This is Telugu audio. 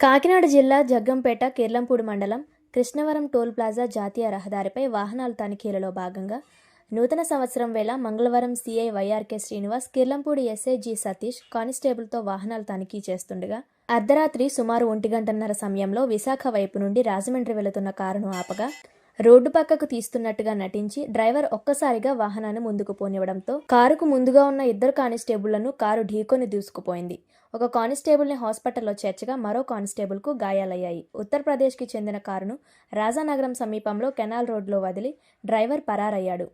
కాకినాడ జిల్లా జగ్గంపేట కిర్లంపూడి మండలం కృష్ణవరం టోల్ ప్లాజా జాతీయ రహదారిపై వాహనాల తనిఖీలలో భాగంగా నూతన సంవత్సరం వేళ మంగళవారం CI YRK Srinivas Kirlampudi SI G Satish కానిస్టేబుల్తో వాహనాలు తనిఖీ చేస్తుండగా అర్ధరాత్రి సుమారు ఒంటి గంటన్నర సమయంలో విశాఖ వైపు నుండి రాజమండ్రి వెళుతున్న కారును ఆపగా రోడ్డు పక్కకు తీస్తున్నట్టుగా నటించి డ్రైవర్ ఒక్కసారిగా వాహనాన్ని ముందుకు పోనివ్వడంతో కారుకు ముందుగా ఉన్న ఇద్దరు కానిస్టేబుళ్ళను కారు ఢీకొని దూసుకుపోయింది. ఒక కానిస్టేబుల్ని హాస్పిటల్లో చేర్చగా మరో కానిస్టేబుల్కు గాయాలయ్యాయి. ఉత్తరప్రదేశ్కి చెందిన కారును రాజానగరం సమీపంలో కెనాల్ రోడ్లో వదిలి డ్రైవర్ పరారయ్యాడు.